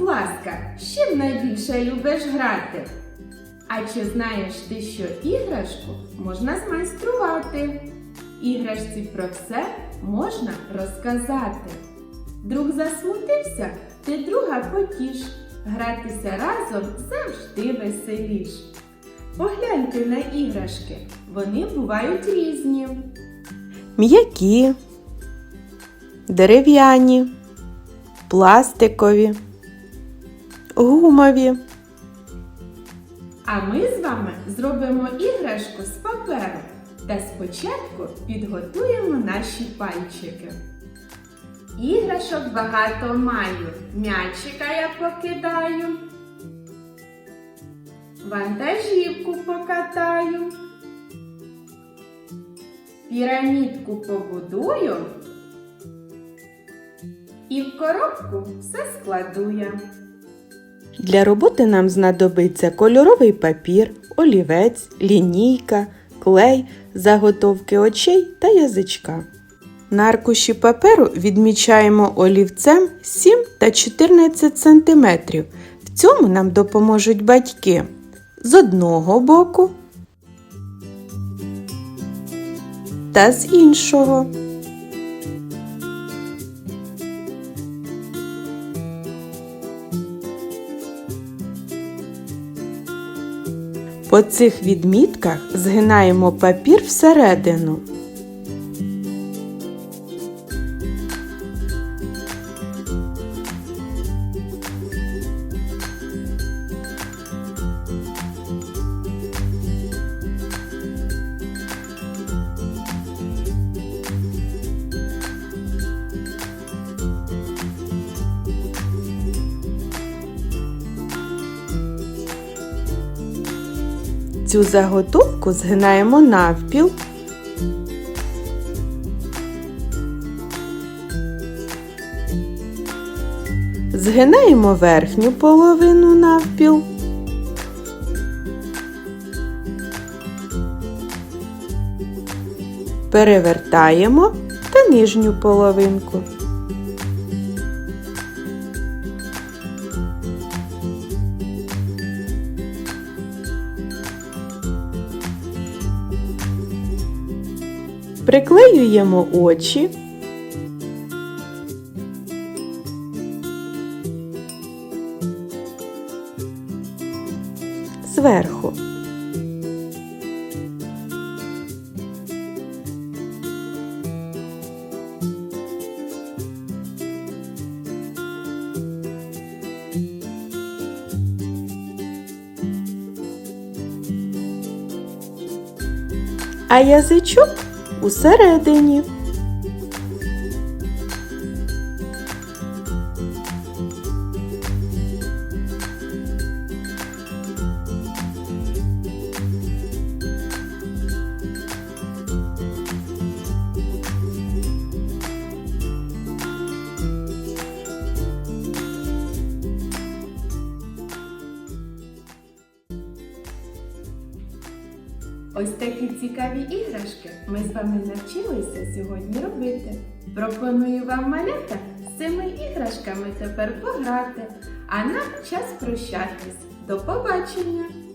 ласка, з чим найбільше любиш грати? А чи знаєш ти, що іграшку можна змайструвати? Іграшці про все можна розказати. Друг засмутився, ти друга потіш. Гратися разом завжди веселіш. Погляньте на іграшки, вони бувають різні. М'які, дерев'яні, пластикові, гумові. А ми з вами зробимо іграшку з паперу та спочатку підготуємо наші пальчики. Іграшок багато маю, м'ячика я покидаю, вантажівку покатаю, пірамідку побудую і в коробку все складу. Для роботи нам знадобиться кольоровий папір, олівець, лінійка, клей, заготовки очей та язичка. На аркуші паперу відмічаємо олівцем 7 та 14 см. В цьому нам допоможуть батьки з одного боку та з іншого. По цих відмітках згинаємо папір всередину. Цю заготовку згинаємо навпіл. Згинаємо верхню половину навпіл. Перевертаємо та нижню половинку. Приклеюємо очі. Зверху. А язичок усередині. Ось такі цікаві іграшки ми з вами навчилися сьогодні робити. Пропоную вам малята з цими іграшками тепер пограти, а нам час прощатись. До побачення!